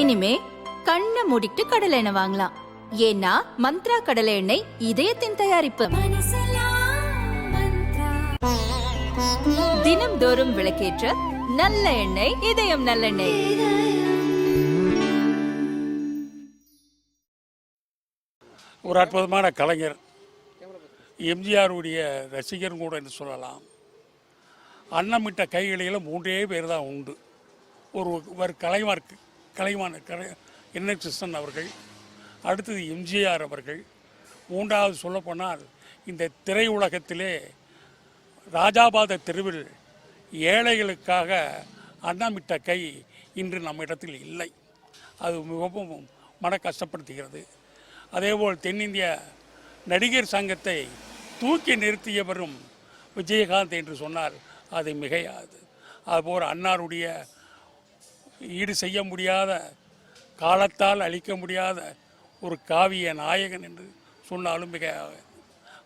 இனிமே கண்ணை மூடிட்டு கடலை எண்ணெய் வாங்கலாம். ஏன்னா மந்த்ரா கடலை எண்ணெய் இதயத்தின் தயாரிப்பு. தினம்தோறும் விளக்கேற்ற நல்ல எண்ணெய் இதயம் நல்லெண்ணெய். ஒரு அற்புதமான கலைஞர். எம்ஜிஆருடைய ரசிகர் கூட என்று சொல்லலாம். அன்னமிட்ட கைகளிலும் மூன்றே பேர் தான் உண்டு. ஒரு ஒரு கலைவார் கலைவாணர் கலை என்ன கிருஷ்ணன் அவர்கள் அடுத்தது எம்ஜிஆர் அவர்கள். மூன்றாவது சொல்லப்போனால் இந்த திரையுலகத்திலே ராஜாபாத தெருவில் ஏழைகளுக்காக அண்ணாமிட்ட கை இன்று நம்ம இடத்தில் இல்லை. அது மிகவும் மன கஷ்டப்படுத்துகிறது அதேபோல் தென்னிந்திய நடிகர் சங்கத்தை தூக்கி நிறுத்தியவரும் விஜயகாந்த் என்று சொன்னால் அது மிகையாது. அதுபோல் அன்னாருடைய ஈடு செய்ய முடியாத காலத்தால் அழிக்க முடியாத ஒரு காவிய நாயகன் என்று சொன்னாலும் மிக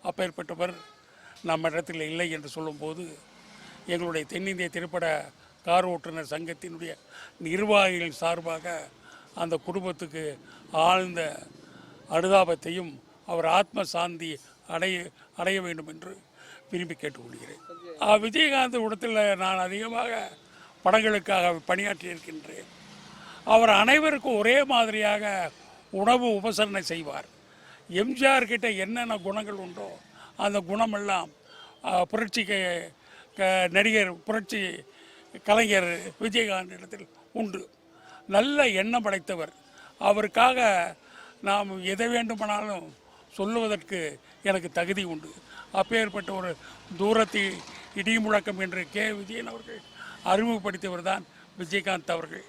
அப்பேற்பட்டவர் நம்மிடத்தில் இல்லை என்று சொல்லும்போது எங்களுடைய தென்னிந்திய திரைப்பட கார் ஓட்டுநர் சங்கத்தினுடைய நிர்வாகிகள் சார்பாக அந்த குடும்பத்துக்கு ஆழ்ந்த அனுதாபத்தையும் அவர் ஆத்ம சாந்தி அடைய அடைய வேண்டும் என்று விரும்பி கேட்டுக்கொள்கிறேன். விஜயகாந்த் இடத்தில் நான் அதிகமாக படங்களுக்காக பணியாற்றி இருக்கின்றேன் அவர் அனைவருக்கும் ஒரே மாதிரியாக உணவு உபசரணை செய்வார். எம்ஜிஆர் கிட்ட என்னென்ன குணங்கள் உண்டோ அந்த குணமெல்லாம் புரட்சி க- நடிகர் புரட்சி கலைஞர் விஜயகாந்த் இடத்தில் உண்டு. நல்ல எண்ணம் படைத்தவர். அவருக்காக நாம் எதை வேண்டுமானாலும் சொல்லுவதற்கு எனக்கு தகுதி உண்டு. அப்பேற்பட்ட ஒரு தூரத்தில் இடி முழக்கம் என்று கே. விஜயன் அவர்கள் அறிமுகப்படுத்தியவர் தான் விஜயகாந்த் அவர்கள்.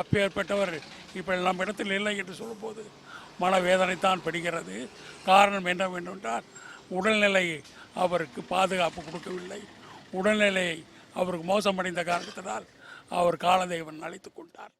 அப்பேற்பட்டவர் இப்போ நம்ம இடத்தில் இல்லை என்று சொல்லும்போது மனவேதனைத்தான் படுகிறது காரணம் என்னவென்றால் உடல்நிலை அவருக்கு பாதுகாப்பு கொடுக்கவில்லை. உடல்நிலை அவருக்கு மோசமடைந்த காரணத்தினால் அவர் காலதெய்வன் அழைத்து கொண்டார்.